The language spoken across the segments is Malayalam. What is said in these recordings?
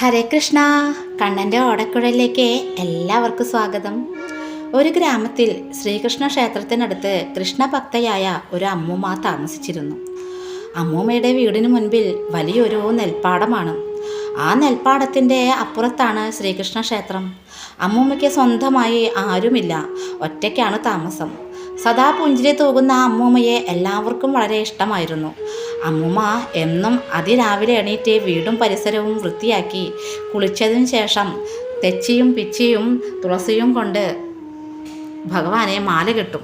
ഹരേ കൃഷ്ണ. കണ്ണന്റെ ഓടക്കുഴലിലേക്ക് എല്ലാവർക്കും സ്വാഗതം. ഒരു ഗ്രാമത്തിൽ ശ്രീകൃഷ്ണ ക്ഷേത്രത്തിനടുത്ത് കൃഷ്ണഭക്തയായ ഒരു അമ്മൂമ്മ താമസിച്ചിരുന്നു. അമ്മൂമ്മയുടെ വീടിന് മുൻപിൽ വലിയൊരു നെൽപ്പാടമാണ്. ആ നെൽപ്പാടത്തിന്റെ അപ്പുറത്താണ് ശ്രീകൃഷ്ണ ക്ഷേത്രം. അമ്മൂമ്മയ്ക്ക് സ്വന്തമായി ആരുമില്ല. ഒറ്റയ്ക്കാണ് താമസം. സദാ പുഞ്ചിരി തൂകുന്ന ആ അമ്മൂമ്മയെ എല്ലാവർക്കും വളരെ ഇഷ്ടമായിരുന്നു. അമ്മൂമ്മ എന്നും അതിരാവിലെ എണീറ്റ് വീടും പരിസരവും വൃത്തിയാക്കി കുളിച്ചതിന് ശേഷം തെച്ചിയും പിച്ചിയും തുളസിയും കൊണ്ട് ഭഗവാനെ മാല കെട്ടും.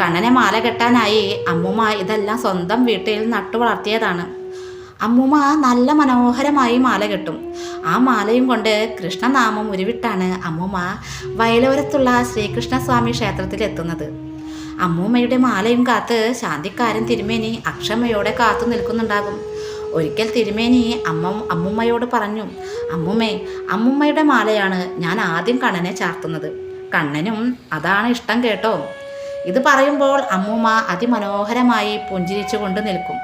കണ്ണനെ മാല കെട്ടാനായി അമ്മൂമ്മ ഇതെല്ലാം സ്വന്തം വീട്ടിൽ നട്ടു വളർത്തിയതാണ് അമ്മൂമ്മ നല്ല മനോഹരമായി മാല കെട്ടും. ആ മാലയും കൊണ്ട് കൃഷ്ണനാമം ഉരുവിട്ടാണ് അമ്മൂമ്മ വയലോരത്തുള്ള ശ്രീകൃഷ്ണസ്വാമി ക്ഷേത്രത്തിൽ എത്തുന്നത്. അമ്മൂമ്മയുടെ മാലയും കാത്ത് ശാന്തിക്കാരൻ തിരുമേനി അക്ഷമയോടെ കാത്തു നിൽക്കുന്നുണ്ടാകും. ഒരിക്കൽ തിരുമേനി അമ്മ അമ്മൂമ്മയോട് പറഞ്ഞു അമ്മൂമ്മേ അമ്മൂമ്മയുടെ മാലയാണ് ഞാൻ ആദ്യം കണ്ണനെ ചാർത്തുന്നത്. കണ്ണനും അതാണ് ഇഷ്ടം കേട്ടോ ഇത് പറയുമ്പോൾ അമ്മൂമ്മ അതിമനോഹരമായി പുഞ്ചിരിച്ചുകൊണ്ട് നിൽക്കും.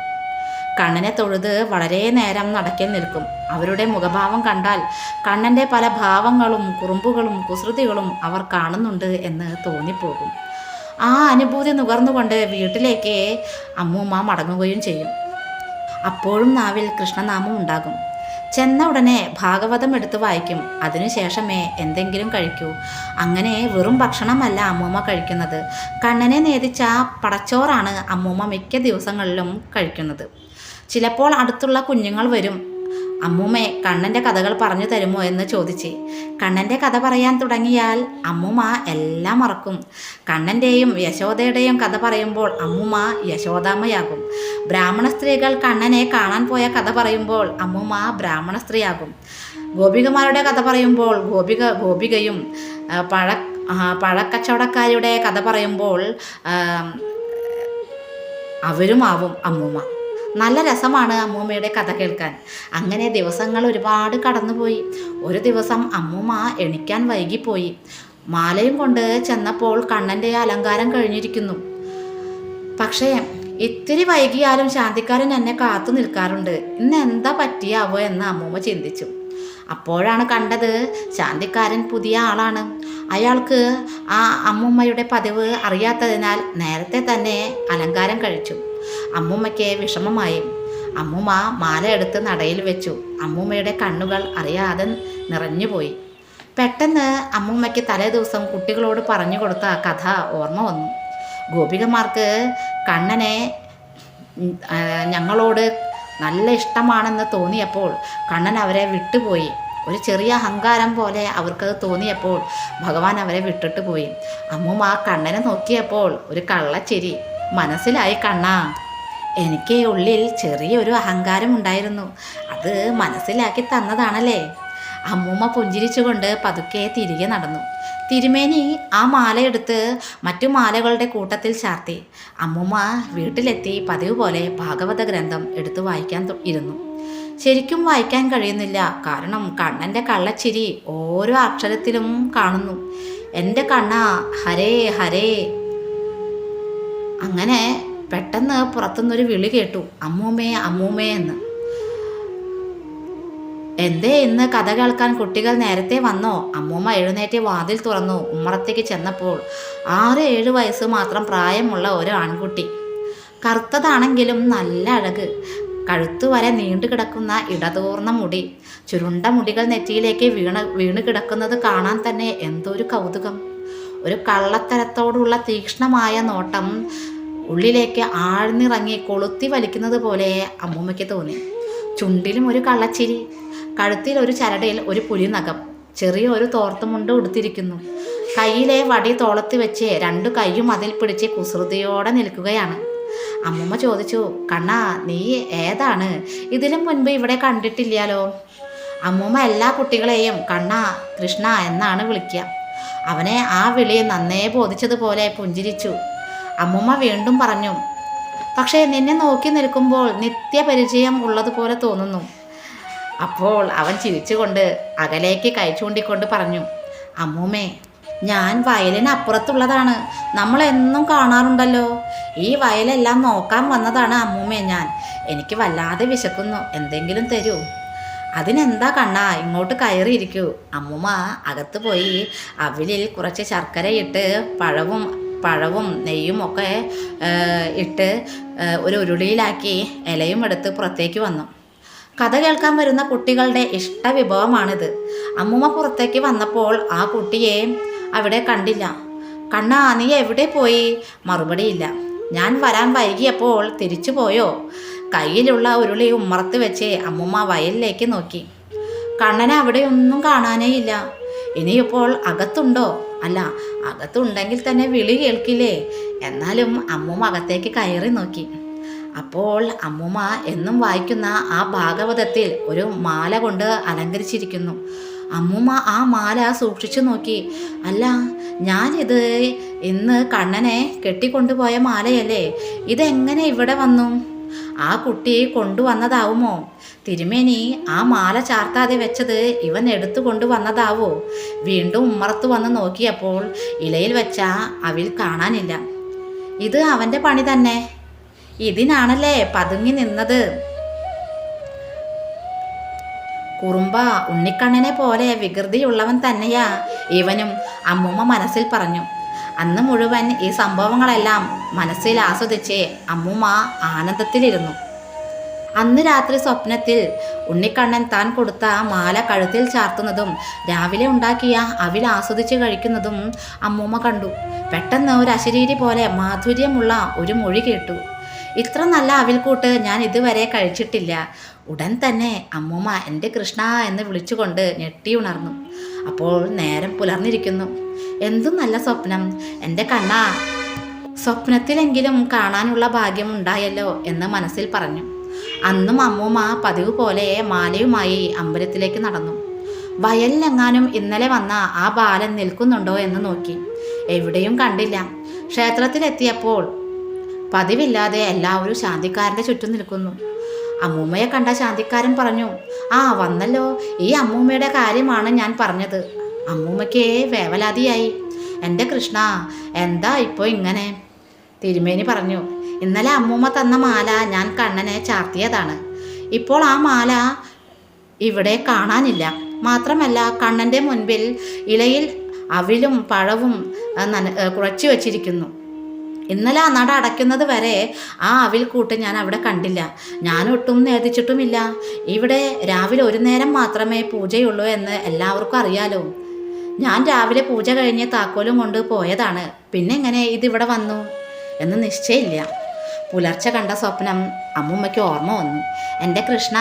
കണ്ണനെ തൊഴുത് വളരെ നേരം നടക്കൽ നിൽക്കും. അവരുടെ മുഖഭാവം കണ്ടാൽ കണ്ണന്റെ പല ഭാവങ്ങളും കുറുമ്പുകളും കുസൃതികളും അവർ കാണുന്നുണ്ട് എന്ന് തോന്നിപ്പോകും. ആ അനുഭൂതി നുകർന്നുകൊണ്ട് വീട്ടിലേക്ക് അമ്മൂമ്മ മടങ്ങുകയും ചെയ്യും. അപ്പോഴും നാവിൽ കൃഷ്ണനാമം ഉണ്ടാകും. ചെന്ന ഉടനെ ഭാഗവതം എടുത്ത് വായിക്കും. അതിനുശേഷമേ എന്തെങ്കിലും കഴിക്കൂ. അങ്ങനെ വെറും ഭക്ഷണമല്ല അമ്മൂമ്മ കഴിക്കുന്നത്. കണ്ണനെ നേതിച്ച പടച്ചോറാണ് അമ്മൂമ്മ മിക്ക ദിവസങ്ങളിലും കഴിക്കുന്നത്. ചിലപ്പോൾ അടുത്തുള്ള കുഞ്ഞുങ്ങൾ വരും. അമ്മൂമ്മേ കണ്ണന്റെ കഥകൾ പറഞ്ഞു തരുമോ എന്ന് ചോദിച്ച്. കണ്ണന്റെ കഥ പറയാൻ തുടങ്ങിയാൽ അമ്മൂമ്മ എല്ലാം മറക്കും. കണ്ണന്റെയും യശോദയുടെയും കഥ പറയുമ്പോൾ അമ്മൂമ്മ യശോദാമ്മയാകും. ബ്രാഹ്മണ സ്ത്രീകൾ കണ്ണനെ കാണാൻ പോയ കഥ പറയുമ്പോൾ അമ്മൂമ്മ ബ്രാഹ്മണ സ്ത്രീയാകും. ഗോപികമാരുടെ കഥ പറയുമ്പോൾ ഗോപിക ഗോപികയും പഴ പഴക്കച്ചവടക്കാരുടെ കഥ പറയുമ്പോൾ അവരുമാവും അമ്മൂമ്മ. നല്ല രസമാണ് അമ്മൂമ്മയുടെ കഥ കേൾക്കാൻ. അങ്ങനെ ദിവസങ്ങൾ ഒരുപാട് കടന്നുപോയി. ഒരു ദിവസം അമ്മൂമ്മ എണിക്കാൻ വൈകിപ്പോയി. മാലയും കൊണ്ട് ചെന്നപ്പോൾ കണ്ണന്റെ അലങ്കാരം കഴിഞ്ഞിരിക്കുന്നു. പക്ഷേ ഇത്തിരി വൈകിയാലും ശാന്തിക്കാരൻ എന്നെ കാത്തു നിൽക്കാറുണ്ട്. ഇന്ന് എന്താ പറ്റിയാവോ എന്ന് അമ്മൂമ്മ ചിന്തിച്ചു. അപ്പോഴാണ് കണ്ടത് ശാന്തിക്കാരൻ പുതിയ ആളാണ്. അയാൾക്ക് ആ അമ്മൂമ്മയുടെ പതിവ് അറിയാത്തതിനാൽ നേരത്തെ തന്നെ അലങ്കാരം കഴിച്ചു. അമ്മൂമ്മയ്ക്ക് വിഷമമായി. അമ്മൂമ്മ മാല എടുത്ത് നടയിൽ വെച്ചു. അമ്മൂമ്മയുടെ കണ്ണുകൾ അറിയാതെ നിറഞ്ഞുപോയി പെട്ടെന്ന് അമ്മൂമ്മയ്ക്ക് തലേ ദിവസം കുട്ടികളോട് പറഞ്ഞു കൊടുത്ത കഥ ഓർമ്മ വന്നു. ഗോപികമാർക്ക് കണ്ണനെ ഞങ്ങളോട് നല്ല ഇഷ്ടമാണെന്ന് തോന്നിയപ്പോൾ കണ്ണൻ അവരെ വിട്ടുപോയി. ഒരു ചെറിയ അഹങ്കാരം പോലെ അവർക്കത് തോന്നിയപ്പോൾ ഭഗവാൻ അവരെ വിട്ടിട്ട് പോയി. അമ്മൂമ്മ കണ്ണനെ നോക്കിയപ്പോൾ ഒരു കള്ളച്ചിരി. മനസ്സിലായി കണ്ണാ. എനിക്ക് ഉള്ളിൽ ചെറിയൊരു അഹങ്കാരം ഉണ്ടായിരുന്നു. അത് മനസ്സിലാക്കി തന്നതാണല്ലേ? അമ്മൂമ്മ പുഞ്ചിരിച്ചുകൊണ്ട് പതുക്കെ തിരികെ നടന്നു. തിരുമേനി ആ മാലയെടുത്ത് മറ്റു മാലകളുടെ കൂട്ടത്തിൽ ചാർത്തി. അമ്മൂമ്മ വീട്ടിലെത്തി പതിവ് പോലെ ഭാഗവത ഗ്രന്ഥം എടുത്തു വായിക്കാൻ ഇരുന്നു. ശരിക്കും വായിക്കാൻ കഴിയുന്നില്ല. കാരണം കണ്ണന്റെ കള്ളച്ചിരി ഓരോ അക്ഷരത്തിലും കാണുന്നു. എന്റെ കണ്ണ ഹരേ ഹരേ. അങ്ങനെ പെട്ടെന്ന് പുറത്തുനിന്നൊരു വിളി കേട്ടു. അമ്മൂമ്മേ അമ്മൂമ്മേ എന്ന്. എന്തേ ഇന്ന് കഥ കേൾക്കാൻ കുട്ടികൾ നേരത്തെ വന്നോ? അമ്മൂമ്മ എഴുന്നേറ്റ് വാതിൽ തുറന്നു ഉമ്മറത്തേക്ക് ചെന്നപ്പോൾ ആറ് ഏഴ് വയസ്സ് മാത്രം പ്രായമുള്ള ഒരു ആൺകുട്ടി. കറുത്തതാണെങ്കിലും നല്ല അഴക്. കഴുത്തു വരെ നീണ്ടു കിടക്കുന്ന ഇടതൂർന്ന മുടി. ചുരുണ്ട മുടികൾ നെറ്റിയിലേക്ക് വീണ് വീണ് കിടക്കുന്നത് കാണാൻ തന്നെ എന്തൊരു കൗതുകം. ഒരു കള്ളത്തരത്തോടുള്ള തീക്ഷ്ണമായ നോട്ടം ഉള്ളിലേക്ക് ആഴ്ന്നിറങ്ങി കൊളുത്തി വലിക്കുന്നത് പോലെ അമ്മൂമ്മയ്ക്ക് തോന്നി. ചുണ്ടിലും ഒരു കള്ളച്ചിരി കഴുത്തിൽ ഒരു ചരടയിൽ ഒരു പുലിനഖം ചെറിയ ഒരു തോർത്തുമുണ്ട് ഉടുത്തിരിക്കുന്നു. കയ്യിലെ വടി തോളത്ത് വെച്ച് രണ്ടു കൈയും അതിൽ പിടിച്ച് കുസൃതിയോടെ നിൽക്കുകയാണ്. അമ്മമ്മ ചോദിച്ചു കണ്ണാ നീ ഏതാണ്? ഇതിനു മുൻപ് ഇവിടെ കണ്ടിട്ടില്ലാലോ അമ്മൂമ്മ എല്ലാ കുട്ടികളെയും കണ്ണ കൃഷ്ണ എന്നാണ് വിളിക്കുക. അവനെ ആ വിളി നന്നേ ബോധിച്ചതുപോലെ പുഞ്ചിരിച്ചു. അമ്മൂമ്മ വീണ്ടും പറഞ്ഞു പക്ഷേ നിന്നെ നോക്കി നിൽക്കുമ്പോൾ നിത്യപരിചയം ഉള്ളതുപോലെ തോന്നുന്നു. അപ്പോൾ അവൻ ചിരിച്ചുകൊണ്ട് അകലേക്ക് കൈ ചൂണ്ടിക്കൊണ്ട് പറഞ്ഞു അമ്മൂമ്മേ ഞാൻ വയലിന് അപ്പുറത്തുള്ളതാണ്. നമ്മൾ എന്നും കാണാറുണ്ടല്ലോ. ഈ വയലെല്ലാം നോക്കാൻ വന്നതാണ് അമ്മൂമ്മേ ഞാൻ. എനിക്ക് വല്ലാതെ വിശക്കുന്നു. എന്തെങ്കിലും തരൂ. അതിനെന്താ കണ്ണാ? ഇങ്ങോട്ട് കയറിയിരിക്കൂ. അമ്മുമ്മ അകത്ത് പോയി അവിലിൽ കുറച്ച് ശർക്കരയിട്ട് പഴവും പഴവും നെയ്യും ഒക്കെ ഇട്ട് ഒരു ഉരുളിയിലാക്കി ഇലയും എടുത്ത് പുറത്തേക്ക് വന്നു. കഥ കേൾക്കാൻ വരുന്ന കുട്ടികളുടെ ഇഷ്ട വിഭവമാണിത്. അമ്മുമ്മ പുറത്തേക്ക് വന്നപ്പോൾ ആ കുട്ടിയെ അവിടെ കണ്ടില്ല. കണ്ണാ നീ എവിടെ പോയി? മറുപടിയില്ല ഞാൻ വരാൻ വൈകിയപ്പോൾ തിരിച്ചു പോയോ? കയ്യിലുള്ള ഉരുളി ഉമ്മറത്ത് വെച്ച് അമ്മുമ്മ വയലിലേക്ക് നോക്കി. കണ്ണനെ അവിടെയൊന്നും കാണാനേ ഇല്ല. ഇനിയിപ്പോൾ അകത്തുണ്ടോ? അല്ല അകത്തുണ്ടെങ്കിൽ തന്നെ വിളി കേൾക്കില്ലേ? എന്നാലും അമ്മുമ്മ അകത്തേക്ക് കയറി നോക്കി. അപ്പോൾ അമ്മുമ്മ എന്നും വായിക്കുന്ന ആ ഭാഗവതത്തിൽ ഒരു മാല കൊണ്ട് അലങ്കരിച്ചിരിക്കുന്നു. അമ്മുമ്മ ആ മാല സൂക്ഷിച്ചു നോക്കി. അല്ല ഞാനിത് ഇന്ന് കണ്ണനെ കെട്ടിക്കൊണ്ടുപോയ മാലയല്ലേ? ഇതെങ്ങനെ ഇവിടെ വന്നു? ആ കുട്ടിയെ കൊണ്ടുവന്നതാവുമോ? തിരുമേനി ആ മാല ചാർത്താതെ വെച്ചത് ഇവൻ എടുത്തു കൊണ്ടുവന്നതാവോ? വീണ്ടും ഉമ്മറത്ത് വന്ന് നോക്കിയപ്പോൾ ഇലയിൽ വെച്ച അവിൽ കാണാനില്ല. ഇത് അവന്റെ പണി തന്നെ. ഇതിനാണല്ലേ പതുങ്ങി നിന്നത്? കുറുമ്പ ഉണ്ണിക്കണ്ണനെ പോലെ വികൃതിയുള്ളവൻ തന്നെയാ ഇവനും അമ്മൂമ്മ മനസ്സിൽ പറഞ്ഞു. അന്ന് മുഴുവൻ ഈ സംഭവങ്ങളെല്ലാം മനസ്സിൽ ആസ്വദിച്ച് അമ്മൂമ്മ ആനന്ദത്തിലിരുന്നു. അന്ന് രാത്രി സ്വപ്നത്തിൽ ഉണ്ണിക്കണ്ണൻ താൻ കൊടുത്ത മാല കഴുത്തിൽ ചാർത്തുന്നതും രാവിലെ ഉണ്ടാക്കിയ അവിൽ ആസ്വദിച്ച് കഴിക്കുന്നതും അമ്മൂമ്മ കണ്ടു. പെട്ടെന്ന് ഒരു അശരീരി പോലെ മാധുര്യമുള്ള ഒരു മൊഴി കേട്ടു. ഇത്ര നല്ല അവിൽക്കൂട്ട് ഞാൻ ഇതുവരെ കഴിച്ചിട്ടില്ല. ഉടൻ തന്നെ അമ്മൂമ്മ എന്റെ കൃഷ്ണ എന്ന് വിളിച്ചുകൊണ്ട് ഞെട്ടി ഉണർന്നു. അപ്പോൾ നേരം പുലർന്നിരിക്കുന്നു. എന്തും നല്ല സ്വപ്നം. എന്റെ കണ്ണ സ്വപ്നത്തിലെങ്കിലും കാണാനുള്ള ഭാഗ്യം ഉണ്ടായല്ലോ എന്ന് മനസ്സിൽ പറഞ്ഞു. അന്നും അമ്മൂമ്മ പതിവ് പോലെ മാലയുമായി അമ്പലത്തിലേക്ക് നടന്നു. വയലിലെങ്ങാനും ഇന്നലെ വന്ന ആ ബാലൻ നിൽക്കുന്നുണ്ടോ എന്ന് നോക്കി. എവിടെയും കണ്ടില്ല. ക്ഷേത്രത്തിലെത്തിയപ്പോൾ പതിവില്ലാതെ എല്ലാവരും ശാന്തിക്കാരന്റെ ചുറ്റും നിൽക്കുന്നു. അമ്മൂമ്മയെ കണ്ട ശാന്തിക്കാരൻ പറഞ്ഞു ആ വന്നല്ലോ. ഈ അമ്മൂമ്മയുടെ കാര്യമാണ് ഞാൻ പറഞ്ഞത്. അമ്മൂമ്മയ്ക്ക് വേവലാതിയായി. എന്റെ കൃഷ്ണ എന്താ ഇപ്പോൾ ഇങ്ങനെ? തിരുമേനി പറഞ്ഞു ഇന്നലെ അമ്മൂമ്മ തന്ന മാല ഞാൻ കണ്ണനെ ചാർത്തിയതാണ്. ഇപ്പോൾ ആ മാല ഇവിടെ കാണാനില്ല. മാത്രമല്ല കണ്ണന്റെ മുൻപിൽ ഇലയിൽ അവിലും പഴവും നന കുഴച്ചു വച്ചിരിക്കുന്നു. ഇന്നലെ ആ നട അടയ്ക്കുന്നത് വരെ ആ അവിൽ കൂട്ട് ഞാൻ അവിടെ കണ്ടില്ല. ഞാനൊട്ടും നേദിച്ചിട്ടുമില്ല ഇവിടെ രാവിലെ ഒരു നേരം മാത്രമേ പൂജയുള്ളൂ എന്ന് എല്ലാവർക്കും അറിയാലോ. ഞാൻ രാവിലെ പൂജ കഴിഞ്ഞ് താക്കോലും കൊണ്ട് പോയതാണ്. പിന്നെ എങ്ങനെ ഇതിവിടെ വന്നു? എന്ന് നിശ്ചയമില്ല. പുലർച്ചെ കണ്ട സ്വപ്നം അമ്മുമ്മയ്ക്ക് ഓർമ്മ വന്നു. എന്റെ കൃഷ്ണ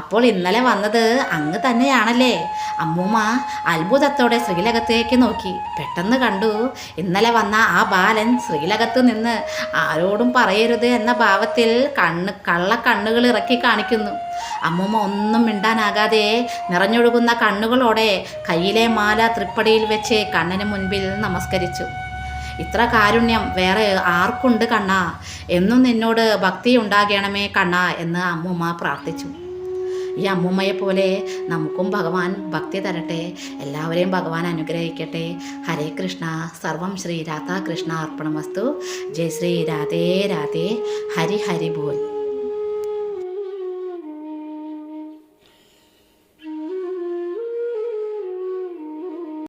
അപ്പോൾ ഇന്നലെ വന്നത് അങ്ങ് തന്നെയാണല്ലേ? അമ്മൂമ്മ അത്ഭുതത്തോടെ ശ്രീലകത്തേക്ക് നോക്കി. പെട്ടെന്ന് കണ്ടു. ഇന്നലെ വന്ന ആ ബാലൻ ശ്രീലകത്ത് നിന്ന് ആരോടും പറയരുത് എന്ന ഭാവത്തിൽ കണ്ണ് കള്ള കണ്ണുകൾ ഇറക്കി കാണിക്കുന്നു. അമ്മൂമ്മ ഒന്നും മിണ്ടാനാകാതെ നിറഞ്ഞൊഴുകുന്ന കണ്ണുകളോടെ കയ്യിലെ മാല തൃപ്പടിയിൽ വെച്ച് കണ്ണന് മുൻപിൽ നമസ്കരിച്ചു. ഇത്ര കാരുണ്യം വേറെ ആർക്കുണ്ട് കണ്ണ? എന്നും നിന്നോട് ഭക്തി ഉണ്ടാകണമേ കണ്ണ എന്ന് അമ്മൂമ്മ പ്രാർത്ഥിച്ചു. ഈ അമ്മൂമ്മയെ പോലെ നമുക്കും ഭഗവാൻ ഭക്തി തരട്ടെ. എല്ലാവരെയും ഭഗവാൻ അനുഗ്രഹിക്കട്ടെ. ഹരേ കൃഷ്ണ. സർവം ശ്രീ രാധാകൃഷ്ണ അർപ്പണമസ്തു. ജയ ശ്രീ രാധേ രാധേ. ഹരി ഹരി ബോൽ.